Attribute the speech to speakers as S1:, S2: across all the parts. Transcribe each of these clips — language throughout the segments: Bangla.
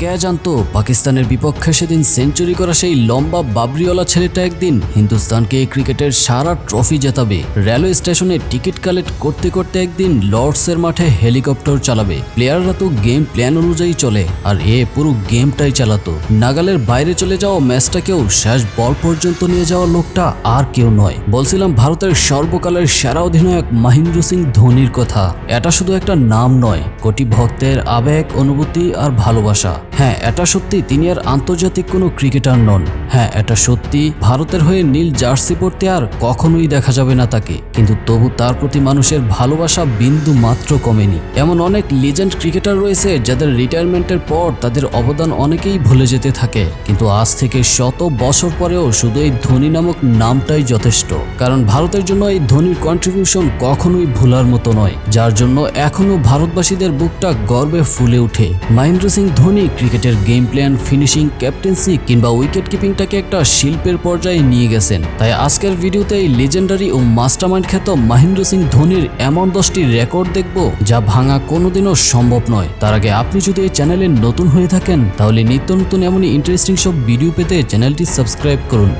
S1: কে জানতো? পাকিস্তানের বিপক্ষে সেদিন সেঞ্চুরি করা সেই লম্বা বাবরিওয়ালা ছেলেটা একদিন হিন্দুস্তানকে ক্রিকেটের সারা ট্রফি জেতাবে। রেলওয়ে স্টেশনে টিকিট কালেক্ট করতে করতে একদিন লর্ডসের মাঠে হেলিকপ্টার চালাবে। প্লেয়াররা তো গেম প্ল্যান অনুযায়ী চলে, আর এ পুরো গেমটাই চালাতো। নাগালের বাইরে চলে যাওয়া ম্যাচটাকেও শেষ বল পর্যন্ত নিয়ে যাওয়া লোকটা আর কেউ নয়। বলছিলাম ভারতের সর্বকালের সেরা অধিনায়ক মহেন্দ্র সিং ধোনির কথা। এটা শুধু একটা নাম নয় কোটি ভক্তের আবেগ, অনুভূতি আর ভালোবাসা। হ্যাঁ এটা সত্যি, তিনি আর আন্তর্জাতিক কোনো ক্রিকেটার নন। হ্যাঁ এটা সত্যি, ভারতের হয়ে নীল জার্সি পরতে আর কখনোই দেখা যাবে না তাকে। কিন্তু তবু তার প্রতি মানুষের ভালোবাসা বিন্দু মাত্র কমেনি। এমন অনেক লিজেন্ড ক্রিকেটার রয়েছে, যাদের রিটায়ারমেন্টের পর তাদের অবদান অনেকেই ভুলে যেতে থাকে। কিন্তু আজ থেকে শত বছর পরেও শুধু এই ধোনি নামক নামটাই যথেষ্ট। কারণ ভারতের জন্য এই ধোনির কন্ট্রিবিউশন কখনোই ভোলার মতো নয়। যার জন্য এখনও ভারতবাসীদের বুকটা গর্বে ফুলে ওঠে। মহেন্দ্র সিং ধোনি ক্রিকেটের গেম প্ল্যান ফিনিশিং ক্যাপ্টেন্সি কিংবা উইকেট কিপিংটাকে একটা শিল্পের পর্যায়ে নিয়ে গেছেন। তাই আজকের ভিডিওতে এই লেজেন্ডারি ও মাস্টারমাইন্ড খ্যাত মহেন্দ্র সিং ধোনির এমন দশটি রেকর্ড দেখব যা ভাঙা কোনোদিনও সম্ভব নয়। তার আগে আপনি যদি এই চ্যানেলে নতুন হয়ে থাকেন, তাহলে নিত্য নতুন এমনই ইন্টারেস্টিং সব ভিডিও পেতে চ্যানেলটি সাবস্ক্রাইব করুন।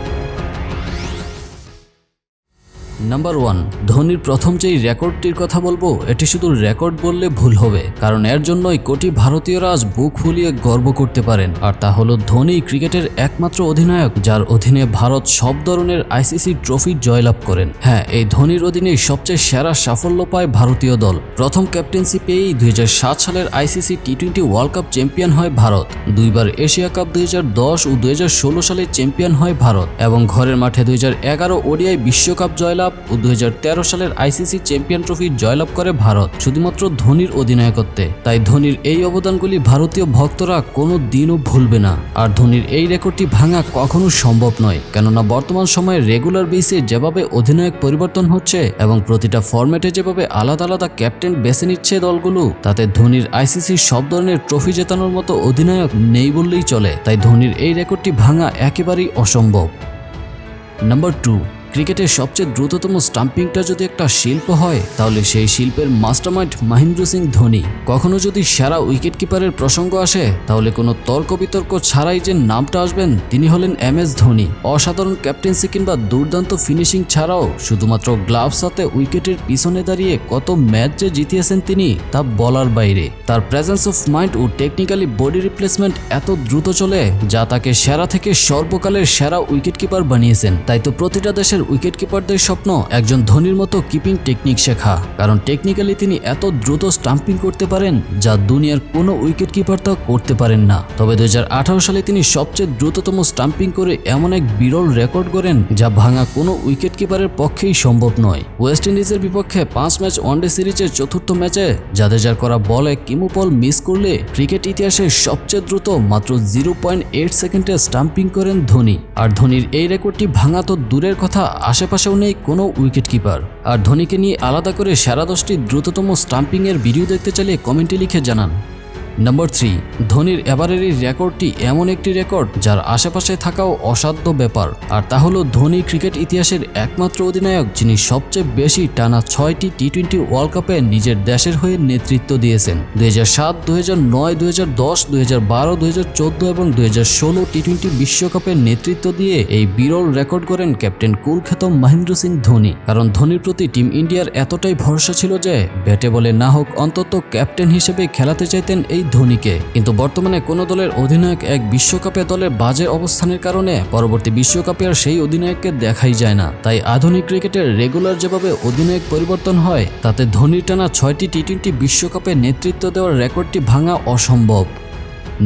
S1: নাম্বার ওয়ান ধোনির প্রথম যেই রেকর্ডটির কথা বলব, এটি শুধু রেকর্ড বললে ভুল হবে, কারণ এর জন্যই কোটি ভারতীয়রা আজ বুক ফুলিয়ে গর্ব করতে পারেন। আর তা হলো ধোনি ক্রিকেটের একমাত্র অধিনায়ক, যার অধীনে ভারত সব ধরনের আইসিসি ট্রফি জয়লাভ করেন। হ্যাঁ এই ধোনির অধীনেই সবচেয়ে সেরা সাফল্য পায় ভারতীয় দল। প্রথম ক্যাপ্টেন্সি পেয়েই দুই সালের ICC T twenty world cup champion হয় ভারত। দুইবার এশিয়া কাপ দুই হাজার দশ ও দুই হাজার ষোলো সালে চ্যাম্পিয়ন হয় ভারত। এবং ঘরের মাঠে দুই হাজার এগারো ওডিআই বিশ্বকাপ জয়লাভ ও দুই সালের আইসিসি চ্যাম্পিয়ন ট্রফি জয়লাভ করে ভারত, শুধুমাত্র ধোনির অধিনায়কত্বে। তাই ধোনির এই অবদানগুলি ভারতীয় ভক্তরা কোনো দিনও ভুলবে না। আর ধোনির এই রেকর্ডটি ভাঙা কখনো সম্ভব নয়, কেননা বর্তমান সময়ে রেগুলার বেসে যেভাবে অধিনায়ক পরিবর্তন হচ্ছে এবং প্রতিটা ফরম্যাটে যেভাবে আলাদা আলাদা ক্যাপ্টেন বেছে নিচ্ছে দলগুলো, তাতে ধোনির আইসিসি সব ধরনের ট্রফি জেতানোর মতো অধিনায়ক নেই বললেই চলে। তাই ধোনির এই রেকর্ডটি ভাঙা একেবারেই অসম্ভব। নাম্বার টু ক্রিকেটের সবচেয়ে দ্রুততম স্টাম্পিংটা যদি একটা শিল্প হয়, তাহলে সেই শিল্পের মাস্টারমাইন্ড মহেন্দ্র সিং ধোনি। কখনো যদি সেরা উইকেট কিপারের প্রসঙ্গ আসে, তাহলে কোনো তর্ক বিতর্ক ছাড়াই যে নামটা আসবেন, তিনি হলেন এম এস ধোনি। অসাধারণ ক্যাপ্টেন্সি কিংবা দুর্দান্ত ফিনিশিং ছাড়াও শুধুমাত্র গ্লাভস হাতে উইকেটের পিছনে দাঁড়িয়ে কত ম্যাচ যে জিতিয়েছেন তিনি, তা বলার বাইরে। তার প্রেজেন্স অফ মাইন্ড ও টেকনিক্যালি বডি রিপ্লেসমেন্ট এত দ্রুত চলে, যা তাকে সেরা থেকে সর্বকালের সেরা উইকেট কিপার বানিয়েছেন। তাই তো প্রতিটা দেশের উইকেট কিপারদের স্বপ্ন একজন ধোনির মতো কিপিং টেকনিক শেখা। কারণ টেকনিক্যালি তিনি এত দ্রুত স্টাম্পিং করতে পারেন যা দুনিয়ার কোনো উইকেট কিপার তা করতে পারেন না। তবে দু হাজার আঠারো সালে তিনি সবচেয়ে দ্রুততম স্টাম্পিং করে এমন এক বিরল রেকর্ড করেন যা ভাঙা কোনো উইকেট কিপারের পক্ষেই সম্ভব নয়। ওয়েস্ট ইন্ডিজের বিপক্ষে পাঁচ ম্যাচ ওয়ানডে সিরিজের চতুর্থ ম্যাচে জাদেজার করা বলে কিমু বল মিস করলে ক্রিকেট ইতিহাসে সবচেয়ে দ্রুত মাত্র জিরো পয়েন্ট এইট সেকেন্ডে স্টাম্পিং করেন ধোনি। আর ধোনির এই রেকর্ডটি ভাঙা তো দূরের কথা আশেপাশেও নেই কোনো উইকেট কিপার। আর ধোনিকে নিয়ে আলাদা করে সেরা দশটি দ্রুততম স্টাম্পিংয়ের ভিডিও দেখতে চাইলে কমেন্টে লিখে জানান। নাম্বার থ্রি ধোনির এবারের এই রেকর্ডটি এমন একটি রেকর্ড যার আশেপাশে থাকাও অসাধ্য ব্যাপার। আর তা হলো ধোনি ক্রিকেট ইতিহাসের একমাত্র অধিনায়ক যিনি সবচেয়ে বেশি টানা ছয়টি টি টোয়েন্টি ওয়ার্ল্ড কাপে নিজের দেশের হয়ে নেতৃত্ব দিয়েছেন। দুই হাজার সাত, দুই হাজার নয়, দুই হাজার দশ, দুই হাজার বারো, দুই হাজার চোদ্দ এবং দুই হাজার ষোলো টি টোয়েন্টি বিশ্বকাপের নেতৃত্ব দিয়ে এই বিরল রেকর্ড করেন ক্যাপ্টেন কুলখ্যাত মহেন্দ্র সিং ধোনি। কারণ ধোনির প্রতি টিম ইন্ডিয়ার এতটাই ভরসা ছিল যে ব্যাটে বলে না হোক অন্তত ক্যাপ্টেন হিসেবে খেলাতে চাইতেন এই ধোনিকে। কিন্তু বর্তমানে কোনো দলের অধিনায়ক এক বিশ্বকাপে দলের বাজে অবস্থানের কারণে পরবর্তী বিশ্বকাপে আর সেই অধিনায়ককে দেখাই যায় না। তাই আধুনিক ক্রিকেটের রেগুলার যেভাবে অধিনায়ক পরিবর্তন হয়, তাতে ধোনির টানা ছয়টি টি টোয়েন্টি বিশ্বকাপে নেতৃত্ব দেওয়ার রেকর্ডটি ভাঙা অসম্ভব।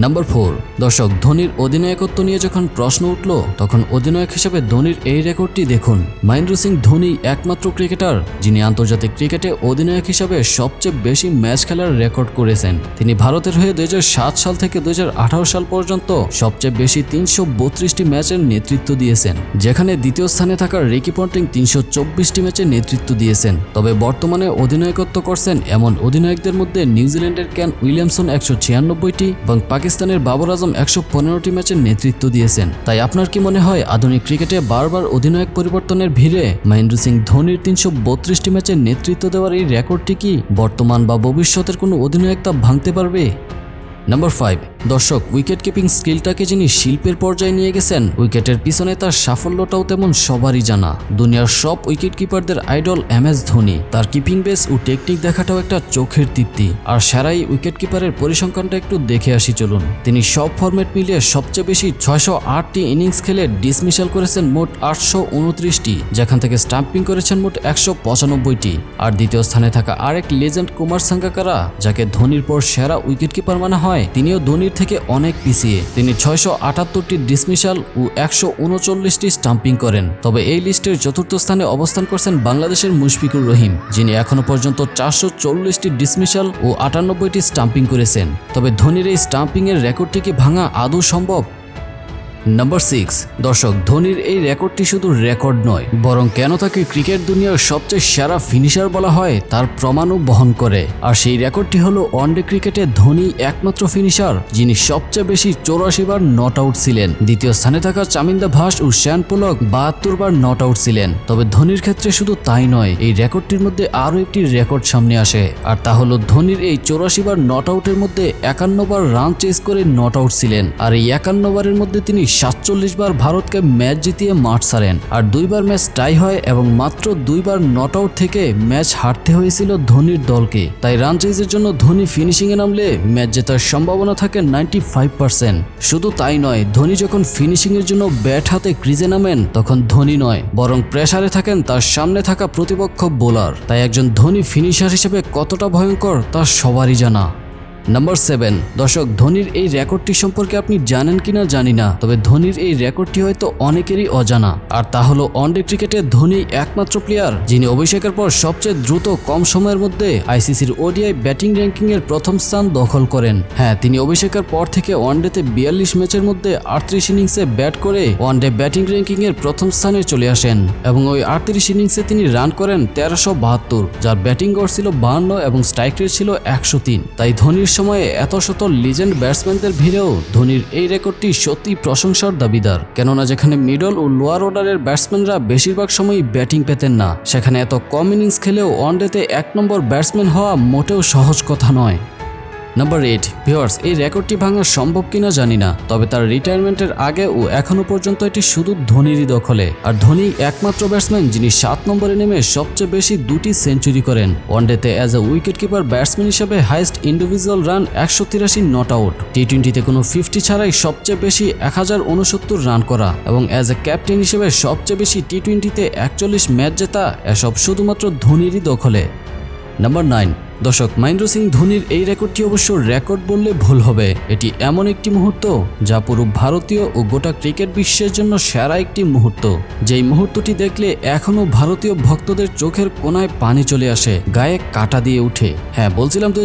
S1: নাম্বার ফোর দর্শক, ধোনির অধিনায়কত্ব নিয়ে যখন প্রশ্ন উঠল, তখন অধিনায়ক হিসেবে ধোনির এই রেকর্ডটি দেখুন। মহেন্দ্র সিং ধোনি একমাত্র ক্রিকেটার, যিনি আন্তর্জাতিক ক্রিকেটে অধিনায়ক হিসেবে সবচেয়ে বেশি ম্যাচ খেলার রেকর্ড করেছেন। তিনি ভারতের হয়ে দু হাজার সাত সাল থেকে দু হাজার আঠারো সাল পর্যন্ত সবচেয়ে বেশি তিনশো বত্রিশটি ম্যাচের নেতৃত্ব দিয়েছেন। যেখানে দ্বিতীয় স্থানে থাকা রিকি পন্টিং তিনশো চব্বিশটি ম্যাচের নেতৃত্ব দিয়েছেন। তবে বর্তমানে অধিনায়কত্ব করছেন এমন অধিনায়কদের মধ্যে নিউজিল্যান্ডের ক্যান উইলিয়ামসন একশো ছিয়ানব্বইটি এবং পাকিস্তানের বাবর আজম একশো পনেরোটি ম্যাচের নেতৃত্ব দিয়েছেন। তাই আপনার কি মনে হয় আধুনিক ক্রিকেটে বারবার অধিনায়ক পরিবর্তনের ভিড়ে মহেন্দ্র সিং ধোনির তিনশো বত্রিশটি ম্যাচের নেতৃত্ব দেওয়ার এই রেকর্ডটি কি বর্তমান বা ভবিষ্যতের কোনো অধিনায়ক তা ভাঙতে পারবে? নাম্বার ফাইভ দর্শক উইকেট কিপিং স্কিলটাকে যিনি শিল্পের পর্যায়ে নিয়ে গেছেন উইকেটের পিছনে তার সাফল্যটাও তেমন সবারই জানা। দুনিয়ার সব উইকেট কিপারদের আইডল এম এস ধোনি। তার কিপিং বেস ও টেকনিক দেখাটাও একটা চোখের তৃপ্তি। আর সেরাই উইকেট কিপারের পরিসংখ্যানটা একটু দেখে আসি, চলুন। তিনি সব ফরম্যাট মিলিয়ে সবচেয়ে বেশি ছয়শো আটটি ইনিংস খেলে ডিসমিসাল করেছেন মোট আটশো উনত্রিশটি, যেখান থেকে স্টাম্পিং করেছেন মোট একশো পঁচানব্বইটি। আর দ্বিতীয় স্থানে থাকা আরেক লেজেন্ড কুমার সাঙ্গাকারা, যাকে ধোনির পর সেরা উইকেট কিপার মানা হয়, তিনিও ধোনির থেকে অনেক পিছিয়ে। তিনি ছয়শো আটাত্তরটি ডিসমিশাল ও একশো উনচল্লিশটি স্টাম্পিং করেন। তবে এই লিস্টের চতুর্থ স্থানে অবস্থান করছেন বাংলাদেশের মুশফিকুর রহিম, যিনি এখনও পর্যন্ত চারশো চল্লিশটি ডিসমিশাল ও আটানব্বইটি স্টাম্পিং করেছেন। তবে ধোনির এই স্টাম্পিংয়ের রেকর্ডটিকে ভাঙা আদৌ সম্ভব? নাম্বার সিক্স দর্শক, ধোনির এই রেকর্ডটি শুধু রেকর্ড নয়, বরং কেন তাকে ক্রিকেট দুনিয়ার সবচেয়ে সেরা ফিনিশার বলা হয় তার প্রমাণও বহন করে। আর সেই রেকর্ডটি হলো ওয়ানডে ক্রিকেটে ধোনি একমাত্র ফিনিশার, যিনি সবচেয়ে বেশি চৌরাশি বার নট আউট ছিলেন। দ্বিতীয় স্থানে থাকা চামিন্দা ভাস ও শ্যান পোলক বাহাত্তর বার নট আউট ছিলেন। তবে ধোনির ক্ষেত্রে শুধু তাই নয়, এই রেকর্ডটির মধ্যে আরও একটি রেকর্ড সামনে আসে, আর তা হলো ধোনির এই চৌরাশি বার নট আউটের মধ্যে একান্ন বার রান চেস করে নট আউট ছিলেন। আর এই একান্ন বারের মধ্যে তিনি সাতচল্লিশ বার ভারতকে ম্যাচ জিতিয়ে মাঠ ছাড়েন আর দুইবার ম্যাচ টাই হয় এবং মাত্র দুইবার নট আউট থেকে ম্যাচ হারতে হয়েছিল ধোনির দলকে। তাই রান চেজের জন্য ধোনি ফিনিশিংয়ে নামলে ম্যাচ জেতার সম্ভাবনা থাকে নাইনটি ফাইভ পার্সেন্ট শুধু তাই নয়, ধোনি যখন ফিনিশিংয়ের জন্য ব্যাট হাতে ক্রিজে নামেন, তখন ধোনি নয়, বরং প্রেসারে থাকেন তার সামনে থাকা প্রতিপক্ষ বোলার তাই একজন ধোনি ফিনিশার হিসেবে কতটা ভয়ঙ্কর তা সবারই জানা। নাম্বার সেভেন দর্শক, ধোনির এই রেকর্ডটি সম্পর্কে আপনি জানেন কিনা জানি না, তবে ধোনির এই রেকর্ডটি হয়তো অনেকেরই অজানা। আর তা হলো ওয়ানডে ক্রিকেটে ধোনি একমাত্র প্লেয়ার যিনি অভিষেকের পর সবচেয়ে দ্রুত কম সময়ের মধ্যে আইসিসির ওডিআই ব্যাটিং র্যাঙ্কিং এর প্রথম স্থান দখল করেন। হ্যাঁ তিনি অভিষেকের পর থেকে ওয়ানডেতে বিয়াল্লিশ ম্যাচের মধ্যে আটত্রিশ ইনিংসে ব্যাট করে ওয়ানডে ব্যাটিং র্যাঙ্কিং এর প্রথম স্থানে চলে আসেন এবং ওই আটত্রিশ ইনিংসে তিনি রান করেন তেরোশো বাহাত্তর, যার ব্যাটিং গড় ছিল বাহান্ন এবং স্ট্রাইক রেট ছিল একশো তিন। তাই ধোনির সময়ে এত শত লিজেন্ড ব্যাটসম্যানদের ভিড়েও ধোনির এই রেকর্ডটি সত্যি প্রশংসার দাবিদার। কেননা যেখানে মিডল ও লোয়ার অর্ডারের ব্যাটসম্যানরা বেশিরভাগ সময়ই ব্যাটিং পেতেন না, সেখানে এত কম ইনিংস খেলেও ওয়ানডেতে এক নম্বর ব্যাটসম্যান হওয়া মোটেও সহজ কথা নয়। নাম্বার এইট ভিওয়ার্স এই রেকর্ডটি ভাঙা সম্ভব কিনা জানি না, তবে তার রিটায়ারমেন্টের আগে ও এখনও পর্যন্ত এটি শুধু ধোনিরই দখলে। আর ধোনি একমাত্র ব্যাটসম্যান যিনি সাত নম্বরে নেমে সবচেয়ে বেশি দুটি সেঞ্চুরি করেন। ওয়ানডেতে as a wicket keeper batsman হিসেবে হাইস্ট ইন্ডিভিজুয়াল রান একশো তিরাশি নট আউট টি টোয়েন্টিতে কোনো ফিফটি ছাড়াই সবচেয়ে বেশি এক হাজার উনসত্তর রান করা এবং অ্যাজ এ ক্যাপ্টেন হিসেবে সবচেয়ে বেশি টি টোয়েন্টিতে একচল্লিশ ম্যাচ জেতা এসব শুধুমাত্র ধোনিরই দখলে। নাম্বার নাইন দর্শক, মহেন্দ্র সিং ধোনির এই রেকর্ডটি অবশ্য রেকর্ড বললে ভুল হবে। এটি এমন একটি মুহূর্ত যা পুরো ভারতীয় ও গোটা ক্রিকেট বিশ্বের জন্য সেরা একটি মুহূর্ত। যেই মুহূর্তটি দেখলে এখনও ভারতীয় ভক্তদের চোখের কোনায় পানি চলে আসে, গায়ে কাটা দিয়ে উঠে। হ্যাঁ বলছিলাম দু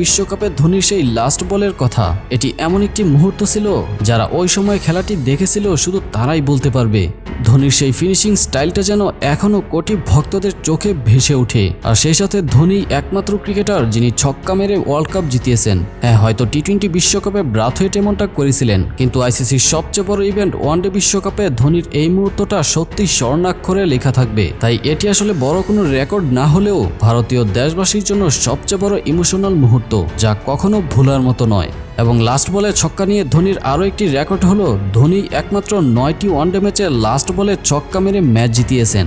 S1: বিশ্বকাপে ধোনির সেই লাস্ট বলের কথা। এটি এমন একটি মুহূর্ত ছিল যারা ওই সময় খেলাটি দেখেছিল, শুধু তারাই বলতে পারবে। ধোনির সেই ফিনিশিং স্টাইলটা যেন এখনও কোটি ভক্তদের চোখে ভেসে ওঠে। আর সেই সাথে ধোনি একমাত্র ক্রিকেটার যিনি ছক্কা মেরে ওয়ার্ল্ড কাপ জিতিয়েছেন। হ্যাঁ হয়তো টি টোয়েন্টি বিশ্বকাপে ব্রাথওয়েট এমনটা করেছিলেন, কিন্তু আইসিসির সবচেয়ে বড় ইভেন্ট ওয়ানডে বিশ্বকাপে ধোনির এই মুহূর্তটা সত্যি স্বর্ণাক্ষরে লেখা থাকবে। তাই এটি আসলে বড় কোনো রেকর্ড না হলেও ভারতীয় দেশবাসীর জন্য সবচেয়ে বড় ইমোশনাল মুহূর্ত, যা কখনো ভুলার মতো নয়। এবং লাস্ট বলে ছক্কা নিয়ে ধোনির আরও একটি রেকর্ড হলো, ধোনি একমাত্র নয়টি ওয়ানডে ম্যাচে লাস্ট বলে ছক্কা মেরে ম্যাচ জিতিয়েছেন।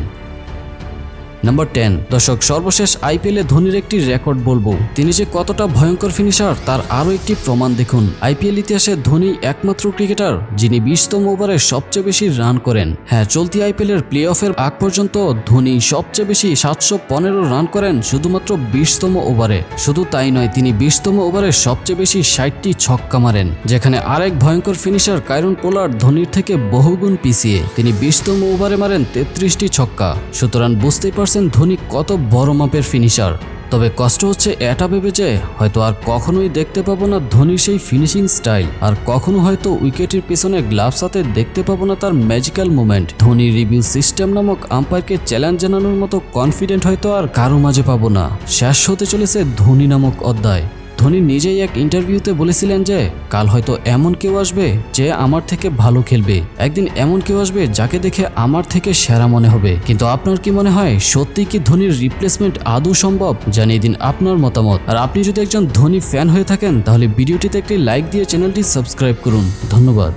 S1: নাম্বার টেন দর্শক, সর্বশেষ আইপিএলে ধোনির একটি রেকর্ড বলব। তিনি যে কতটা ভয়ঙ্কর ফিনিশার তার আরও একটি প্রমাণ দেখুন। আইপিএল ইতিহাসে ধোনি একমাত্র ক্রিকেটার যিনি বিশতম ওভারে সবচেয়ে বেশি রান করেন। হ্যাঁ চলতি আইপিএলের প্লে অফের আগ পর্যন্ত ধোনি সবচেয়ে বেশি সাতশো পনেরো রান করেন শুধুমাত্র বিশতম ওভারে। শুধু তাই নয়, তিনি বিশতম ওভারে সবচেয়ে বেশি ষাটটি ছক্কা মারেন, যেখানে আরেক ভয়ঙ্কর ফিনিশার কাইরন পোলার ধোনির থেকে বহুগুণ পিছিয়ে। তিনি বিশতম ওভারে মারেন তেত্রিশটি ছক্কা। সুতরাং বুঝতেই পারছেন ধোনি কত বড় মাপের ফিনিশার তবে কষ্ট হচ্ছে এটা ভেবে যে হয়তো আর কখনোই দেখতে পাবো না ধোনির সেই ফিনিশিং স্টাইল আর কখনো হয়তো উইকেটের পিছনে গ্লাভস হাতে দেখতে পাবো না তার magical moment Dhoni review system নামক আম্পায়ারকে চ্যালেঞ্জ জানানোর মতো কনফিডেন্ট হয়তো আর কারও মাঝে পাবো না। শেষ হতে চলেছে ধোনি নামক অধ্যায়। ধোনি নিজেই এক ইন্টারভিউতে বলেছিলেন যে, কাল হয়তো এমন কেউ আসবে যে আমার থেকে ভালো খেলবে। একদিন এমন কেউ আসবে যাকে দেখে আমার থেকে সেরা মনে হবে। কিন্তু আপনার কি মনে হয়, সত্যি কি ধোনির রিপ্লেসমেন্ট আদৌ সম্ভব? জানিয়ে দিন আপনার মতামত। আর আপনি যদি একজন ধোনি ফ্যান হয়ে থাকেন, তাহলে ভিডিওটিতে একটি লাইক দিয়ে চ্যানেলটি সাবস্ক্রাইব করুন। ধন্যবাদ।